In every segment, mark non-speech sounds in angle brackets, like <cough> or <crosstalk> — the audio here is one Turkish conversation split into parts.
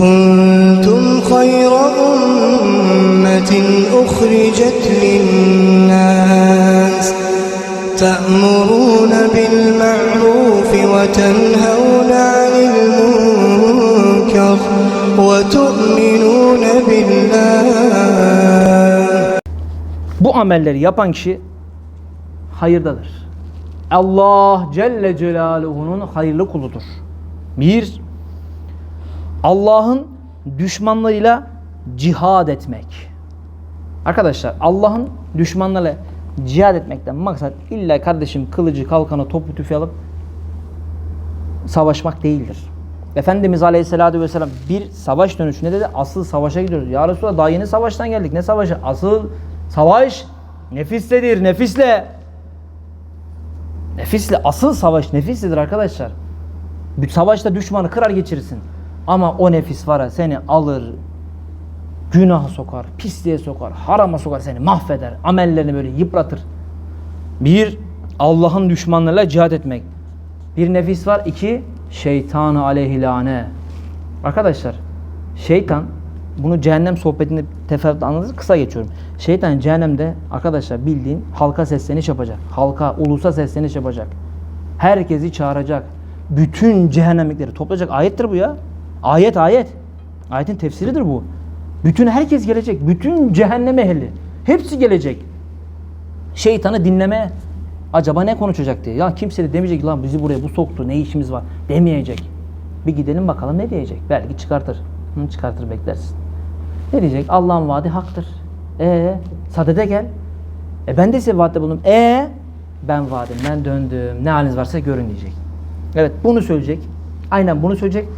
كنتم خير أمة أخرجت للناس تأمرون بالمعروف وتنهون عن المنكر وتؤمنون بالله Bu amelleri yapan kişi hayırdadır. Allah Celle Celaluhu'nun hayırlı kuludur. Bir, Allah'ın düşmanlarıyla cihad etmek. Arkadaşlar Allah'ın düşmanlarıyla cihad etmekten maksat illa kardeşim kılıcı, kalkanı, topu, tüfeği alıp savaşmak değildir. Efendimiz Aleyhisselatü Vesselam bir savaş dönüşünde dedi asıl savaşa gidiyoruz. Ya Resulallah daha yeni savaştan geldik. Ne savaşı? Asıl savaş nefisledir. Nefisle. Nefisle. Asıl savaş nefisledir arkadaşlar. Savaşta düşmanı kırar geçirirsin. Ama o nefis var ya seni alır, günaha sokar, pisliğe sokar, harama sokar seni mahveder. Amellerini böyle yıpratır. Bir, Allah'ın düşmanlarıyla cihad etmek. Bir nefis var. iki şeytanı aleyhilane. Arkadaşlar şeytan bunu cehennem sohbetinde teferruatla anlatırız. Kısa geçiyorum. Şeytan cehennemde arkadaşlar bildiğin halka sesleniş yapacak. Halka, ulusa sesleniş yapacak. Herkesi çağıracak. Bütün cehennemlikleri toplayacak. Ayettir bu ya. Ayet ayet. Ayetin tefsiridir bu. Bütün herkes gelecek. Bütün cehennem ehli. Hepsi gelecek şeytanı dinleme. Acaba ne konuşacak diye. Ya kimse de demeyecek lan bizi buraya bu soktu ne işimiz var demeyecek. Bir gidelim bakalım ne diyecek. Belki çıkartır. Hı, çıkartır beklersin. Ne diyecek? Allah'ın vaadi haktır. E sadede gel. E ben de size vaatte bulundum. E ben vaadimden döndüm. Ne haliniz varsa görün diyecek. Evet bunu söyleyecek. Aynen bunu söyleyecek.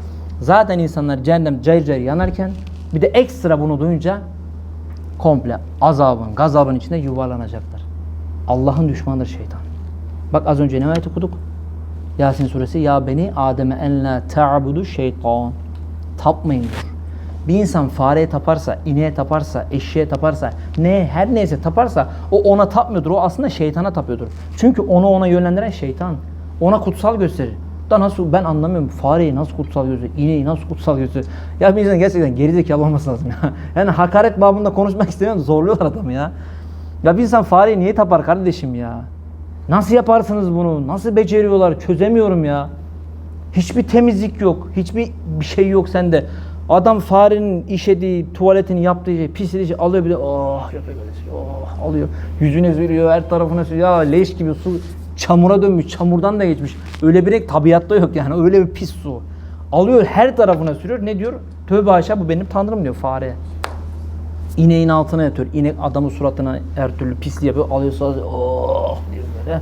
Zaten insanlar cehennem cayır cayır yanarken bir de ekstra bunu duyunca komple azabın, gazabın içinde yuvarlanacaklar. Allah'ın düşmanıdır şeytan. Bak az önce ne ayet okuduk? Yasin suresi ya beni Adem'e en la ta'budu şeytan. Tapmayın diyor. Bir insan fareye taparsa, ineğe taparsa, eşeğe taparsa, ne her neyse taparsa o ona tapmıyordur. O aslında şeytana tapıyordur. Çünkü onu ona yönlendiren şeytan. Ona kutsal gösterir. Da nasıl ben anlamıyorum fareyi nasıl kutsal gösteriyor, ineği nasıl kutsal gösteriyor. Ya bir insan gerçekten gerizekalı olması lazım ya. <laughs> Yani hakaret babında konuşmak istemiyorum zorluyorlar adamı ya. Ya bir insan fareyi niye tapar kardeşim ya? Nasıl yaparsınız bunu? Nasıl beceriyorlar? Çözemiyorum ya. Hiçbir temizlik yok. Hiçbir bir şey yok sende. Adam farenin işediği, tuvaletini yaptığı şey, pisliği alıyor bir de oh yapıyor böyle şey, oh alıyor. Yüzüne sürüyor, her tarafına sürüyor. Ya leş gibi su çamura dönmüş, çamurdan da geçmiş. Öyle bir renk tabiatta yok yani. Öyle bir pis su. Alıyor her tarafına sürüyor. Ne diyor? Tövbe aşağı bu benim tanrım diyor fare. İneğin altına yatıyor. İnek adamın suratına her türlü pisliği yapıyor. Alıyor sağlıyor. Oh diyor böyle.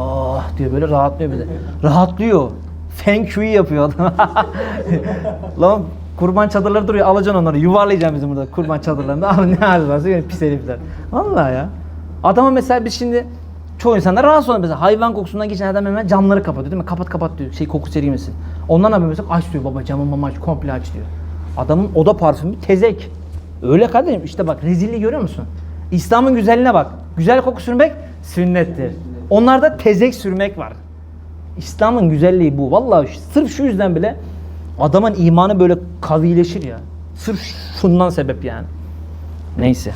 Oh diyor böyle rahatlıyor bir de. Rahatlıyor. Feng Shui yapıyor adam. <laughs> Lan kurban çadırları duruyor. Alacaksın onları. Yuvarlayacaksın bizim burada kurban çadırlarında. Ama ne hali varsa yani pis herifler. Vallahi ya. Adama mesela biz şimdi çoğu insanlar rahatsız oluyor. Mesela hayvan kokusundan geçen adam hemen camları kapatıyor değil mi? Kapat kapat diyor. Şey koku sergimesin. Ondan abi mesela aç diyor baba camı mama aç komple aç diyor. Adamın oda parfümü tezek. Öyle kardeşim işte bak rezilliği görüyor musun? İslam'ın güzelliğine bak. Güzel koku sürmek sünnettir. Onlarda tezek sürmek var. İslam'ın güzelliği bu. Vallahi sırf şu yüzden bile adamın imanı böyle kavileşir ya. Sırf şundan sebep yani. Neyse.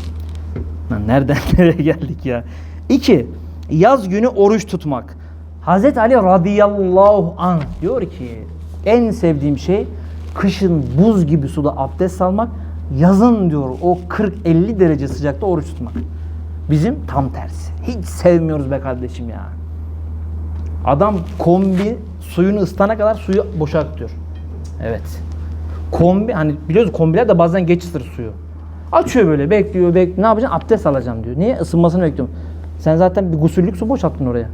Lan nereden <laughs> nereye geldik ya? İki, yaz günü oruç tutmak. Hazreti Ali radıyallahu anh diyor ki en sevdiğim şey kışın buz gibi suda abdest almak, yazın diyor o 40-50 derece sıcakta oruç tutmak. Bizim tam tersi. Hiç sevmiyoruz be kardeşim ya. Adam kombi suyunu ısıtana kadar suyu boşaltıyor. Evet. Kombi hani biliyoruz kombiler de bazen geç ısıtır suyu. Açıyor böyle bekliyor bekliyor. Ne yapacaksın? Abdest alacağım diyor. Niye? Isınmasını bekliyorum. Sen zaten bir gusüllük su boşalttın oraya.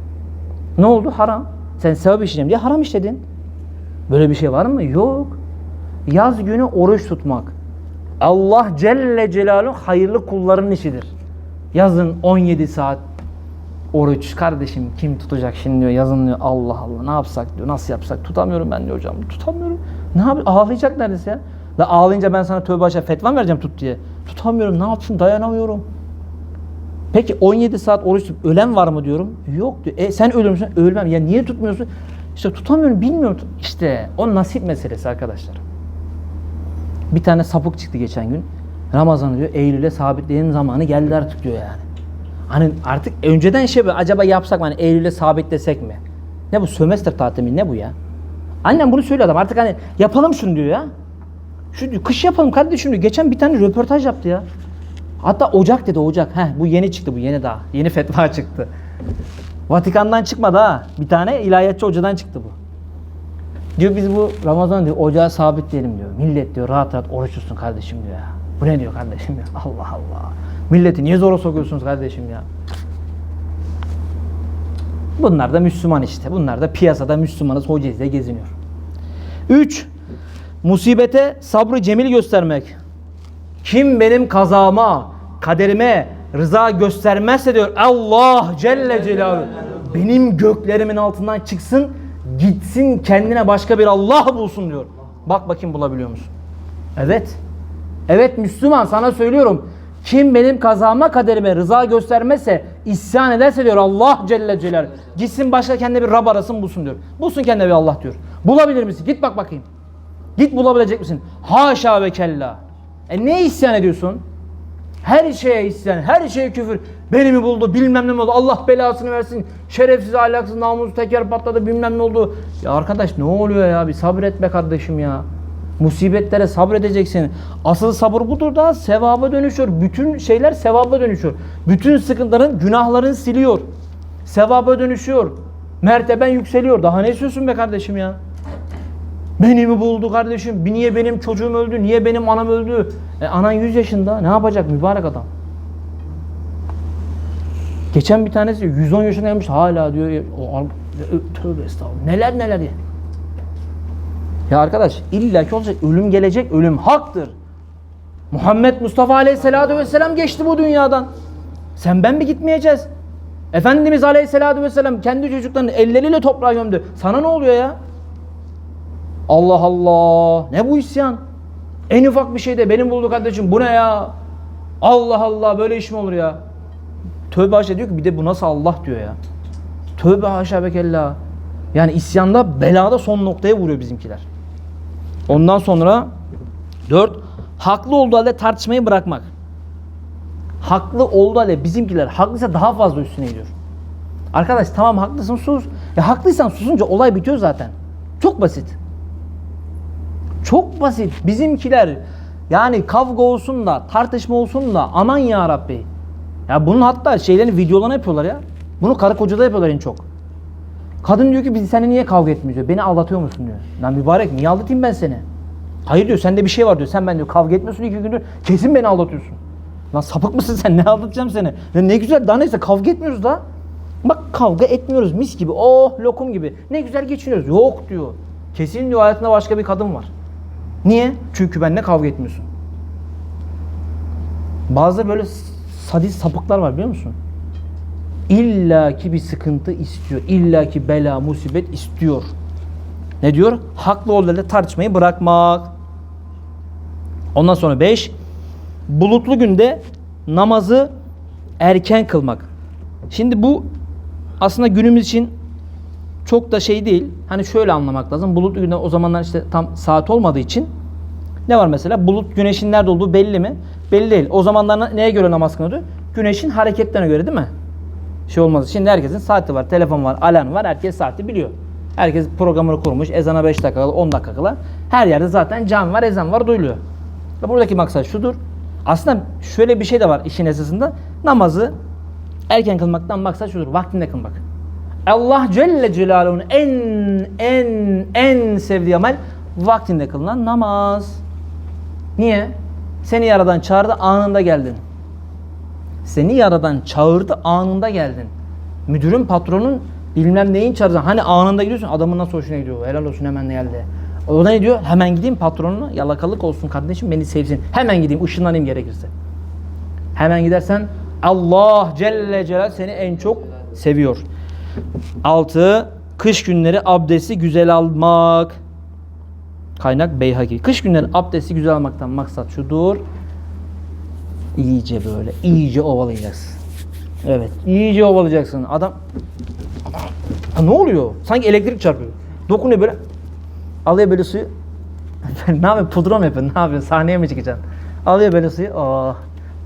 Ne oldu? Haram. Sen sevap işleyeceğim diye haram işledin. Böyle bir şey var mı? Yok. Yaz günü oruç tutmak. Allah Celle Celaluhu hayırlı kulların işidir. Yazın 17 saat oruç kardeşim kim tutacak şimdi diyor yazın diyor Allah Allah ne yapsak diyor nasıl yapsak tutamıyorum ben diyor hocam tutamıyorum. Ne yap ağlayacak neredeyse ya. La ağlayınca ben sana tövbe aşağı fetva vereceğim tut diye. Tutamıyorum ne yapsın dayanamıyorum. Peki 17 saat oruç tutup ölen var mı diyorum. Yok diyor. E sen ölür müsün? Ölmem. Ya niye tutmuyorsun? İşte tutamıyorum bilmiyorum. İşte o nasip meselesi arkadaşlar. Bir tane sapık çıktı geçen gün. Ramazan'ı diyor Eylül'e sabitleyenin zamanı geldi artık diyor yani. Hani artık önceden şey böyle acaba yapsak mı hani Eylül'e sabitlesek mi? Ne bu sömestr tatili ne bu ya? Annem bunu söylüyor adam artık hani yapalım şunu diyor ya. Şu diyor, kış yapalım kardeşim diyor. Geçen bir tane röportaj yaptı ya. Hatta Ocak dedi Ocak. Heh, bu yeni çıktı bu yeni daha. Yeni fetva çıktı. Vatikan'dan çıkmadı ha. Bir tane ilahiyatçı hocadan çıktı bu. Diyor biz bu Ramazan diyor ocağı sabitleyelim diyor. Millet diyor rahat rahat oruç tutsun kardeşim diyor ya. Bu ne diyor kardeşim ya? <laughs> Allah Allah. Milleti niye zora sokuyorsunuz kardeşim ya? Bunlar da Müslüman işte. Bunlar da piyasada Müslümanız hocayız geziniyor. 3. Musibete sabrı cemil göstermek. Kim benim kazama, kaderime rıza göstermezse diyor Allah Celle Celaluhu benim göklerimin altından çıksın gitsin kendine başka bir Allah bulsun diyor. Bak bakayım bulabiliyor musun? Evet. Evet Müslüman sana söylüyorum. Kim benim kazama kaderime rıza göstermezse, isyan ederse diyor Allah Celle Celaluhu. Gitsin başka kendine bir Rab arasın bulsun diyor. Bulsun kendine bir Allah diyor. Bulabilir misin? Git bak bakayım. Git bulabilecek misin? Haşa ve kella. E ne isyan ediyorsun? Her şeye isyan, her şeye küfür. Beni mi buldu, bilmem ne mi oldu, Allah belasını versin. Şerefsiz, ahlaksız, namussuz teker patladı, bilmem ne oldu. Ya arkadaş ne oluyor ya? Bir sabret be kardeşim ya. Musibetlere sabredeceksin. Asıl sabır budur da sevaba dönüşüyor. Bütün şeyler sevaba dönüşüyor. Bütün sıkıntıların, günahların siliyor. Sevaba dönüşüyor. Merteben yükseliyor. Daha ne istiyorsun be kardeşim ya? Beni mi buldu kardeşim? Niye benim çocuğum öldü? Niye benim anam öldü? E, anan 100 yaşında. Ne yapacak mübarek adam? Geçen bir tanesi 110 yaşına gelmiş hala diyor. O, al- tövbe estağfurullah. Neler neler ya. Ya arkadaş illa ki olacak. Ölüm gelecek. Ölüm haktır. Muhammed Mustafa Aleyhisselatü Vesselam geçti bu dünyadan. Sen ben mi gitmeyeceğiz? Efendimiz Aleyhisselatü Vesselam kendi çocuklarını elleriyle toprağa gömdü. Sana ne oluyor ya? Allah Allah. Ne bu isyan? En ufak bir şeyde benim buldu kardeşim. Bu ne ya? Allah Allah böyle iş mi olur ya? Tövbe haşa diyor ki bir de bu nasıl Allah diyor ya. Tövbe haşa ve kella. Yani isyanda belada son noktaya vuruyor bizimkiler. Ondan sonra dört haklı olduğu halde tartışmayı bırakmak. Haklı olduğu halde bizimkiler haklıysa daha fazla üstüne gidiyor. Arkadaş tamam haklısın sus. Ya haklıysan susunca olay bitiyor zaten. Çok basit. Çok basit. Bizimkiler yani kavga olsun da tartışma olsun da aman ya Rabbi. Ya bunun hatta şeylerini videolarını yapıyorlar ya. Bunu karı kocada yapıyorlar en çok. Kadın diyor ki biz seninle niye kavga etmiyoruz diyor. Beni aldatıyor musun diyor. Lan mübarek niye aldatayım ben seni? Hayır diyor sende bir şey var diyor. Sen ben diyor kavga etmiyorsun iki gündür. Kesin beni aldatıyorsun. Lan sapık mısın sen? Ne aldatacağım seni? Ya ne güzel daha neyse kavga etmiyoruz da. Bak kavga etmiyoruz mis gibi. Oh lokum gibi. Ne güzel geçiniyoruz. Yok diyor. Kesin diyor hayatında başka bir kadın var. Niye? Çünkü benimle kavga etmiyorsun. Bazı böyle sadist sapıklar var biliyor musun? İlla ki bir sıkıntı istiyor. İlla ki bela, musibet istiyor. Ne diyor? Haklı olduğuyla tartışmayı bırakmak. Ondan sonra 5. Bulutlu günde namazı erken kılmak. Şimdi bu aslında günümüz için çok da şey değil. Hani şöyle anlamak lazım. Bulutlu günde o zamanlar işte tam saat olmadığı için ne var mesela? Bulut güneşin nerede olduğu belli mi? Belli değil. O zamanlar neye göre namaz kılıyordu? Güneşin hareketlerine göre değil mi? Şey olmaz. Şimdi herkesin saati var, telefon var, alarm var. Herkes saati biliyor. Herkes programını kurmuş. Ezana 5 dakika kala, 10 dakika kala. Her yerde zaten cam var, ezan var, duyuluyor. Buradaki maksat şudur. Aslında şöyle bir şey de var işin esasında. Namazı erken kılmaktan maksat şudur. Vaktinde kılmak. Allah Celle Celaluhu'nun en en en sevdiği amel vaktinde kılınan namaz. Niye? Seni yaradan çağırdı anında geldin. Seni yaradan çağırdı anında geldin. Müdürün patronun bilmem neyin çağırdı. Hani anında gidiyorsun adamın nasıl hoşuna gidiyor. Helal olsun hemen geldi. O da ne diyor? Hemen gideyim patronuna yalakalık olsun kardeşim beni sevsin. Hemen gideyim ışınlanayım gerekirse. Hemen gidersen Allah Celle Celal seni en çok seviyor. 6. Kış günleri abdesti güzel almak. Kaynak Beyhaki. Kış günleri abdesti güzel almaktan maksat şudur. İyice böyle, iyice ovalayacaksın. Evet, iyice ovalayacaksın. Adam Ha, ne oluyor? Sanki elektrik çarpıyor. Dokunuyor böyle. Alıyor böyle suyu. <laughs> ne yapıyorsun? Pudra mı yapıyorsun? Ne yapıyorsun? Sahneye mi çıkacaksın? Alıyor böyle suyu. Oh.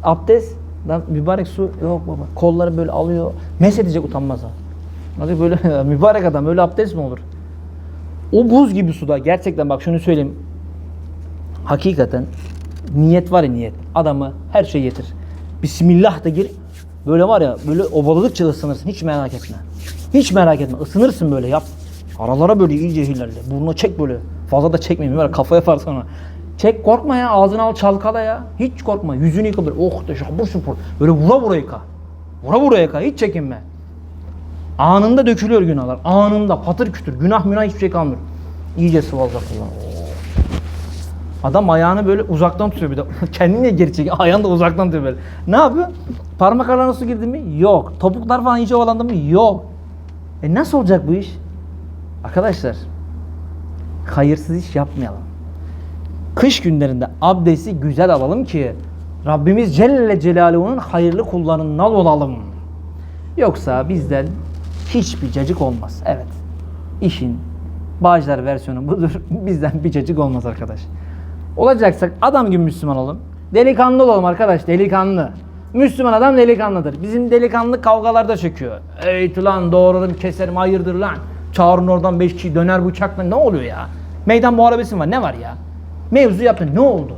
Abdest. Lan mübarek su. Yok baba. Kolları böyle alıyor. Mesh edecek utanmaz ha. Nasıl böyle <laughs> mübarek adam öyle abdest mi olur? O buz gibi suda gerçekten bak şunu söyleyeyim. Hakikaten niyet var ya niyet. Adamı her şey getir. Bismillah da gir. Böyle var ya böyle obaladıkça ısınırsın. Hiç merak etme. Hiç merak etme. Isınırsın böyle yap. Aralara böyle iyice ilerle. Burnuna çek böyle. Fazla da çekmeyin. Böyle kafa yapar sonra. Çek korkma ya. Ağzını al çalkala ya. Hiç korkma. Yüzünü yıka böyle. Oh şupur. Böyle vura vura yıka. Vura vura yıka. Hiç çekinme. Anında dökülüyor günahlar. Anında patır kütür. Günah münah hiçbir şey kalmıyor. İyice sıvazla kullan. Adam ayağını böyle uzaktan tutuyor bir de. <laughs> Kendini geri çekiyor. Ayağını da uzaktan tutuyor böyle. Ne yapıyor? Parmak arasına su girdi mi? Yok. Topuklar falan iyice ovalandı mı? Yok. E nasıl olacak bu iş? Arkadaşlar hayırsız iş yapmayalım. Kış günlerinde abdesti güzel alalım ki Rabbimiz Celle Celaluhu'nun hayırlı kullarından olalım. Yoksa bizden hiçbir cacık olmaz. Evet. İşin Bağcılar versiyonu budur. <laughs> Bizden bir cacık olmaz arkadaş. Olacaksak adam gibi Müslüman olun. Delikanlı olalım arkadaş delikanlı. Müslüman adam delikanlıdır. Bizim delikanlı kavgalarda çöküyor. Ey lan doğrarım keserim hayırdır lan. Çağırın oradan beş kişi döner bıçakla ne oluyor ya? Meydan muharebesi var ne var ya? Mevzu yaptın ne oldu?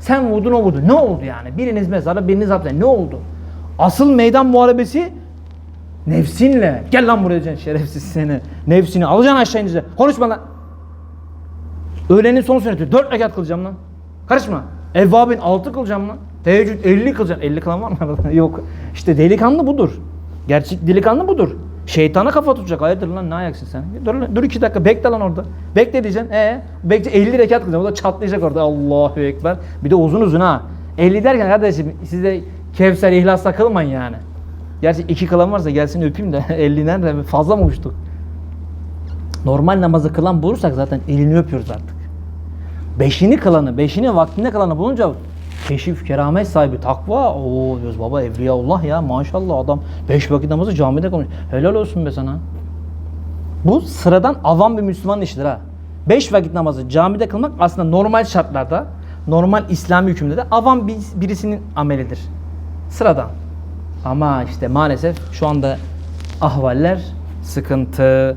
Sen vurdun o vurdu ne oldu yani? Biriniz mezara biriniz hapse ne oldu? Asıl meydan muharebesi Nefsinle. Gel lan buraya diyeceksin şerefsiz seni. Nefsini alacaksın aşağı ineceksin. Konuşma lan. Öğlenin son sünneti. Dört rekat kılacağım lan. Karışma. Evvabin altı kılacağım lan. Teheccüd 50 kılacaksın. 50 kılan var mı? <laughs> Yok. İşte delikanlı budur. Gerçek delikanlı budur. Şeytana kafa tutacak. Hayırdır lan ne ayaksın sen? Dur, dur iki dakika bekle lan orada. Bekle diyeceksin. E bekle 50 rekat kılacaksın. O da çatlayacak orada. Allahu Ekber. Bir de uzun uzun ha. 50 derken kardeşim size Kevser ihlasla kılmayın yani. Gerçi iki kılan varsa gelsin öpeyim de <laughs> 50 nerede fazla mı uçtuk? Normal namazı kılan bulursak zaten elini öpüyoruz artık. Beşini kılanı, beşini vaktinde kılanı bulunca keşif, keramet sahibi, takva. Oo diyoruz baba evliyaullah ya maşallah adam beş vakit namazı camide kılmış. Helal olsun be sana. Bu sıradan avam bir Müslüman işidir ha. Beş vakit namazı camide kılmak aslında normal şartlarda, normal İslami hükümde de avam bir- birisinin amelidir. Sıradan. Ama işte maalesef şu anda ahvaller sıkıntı.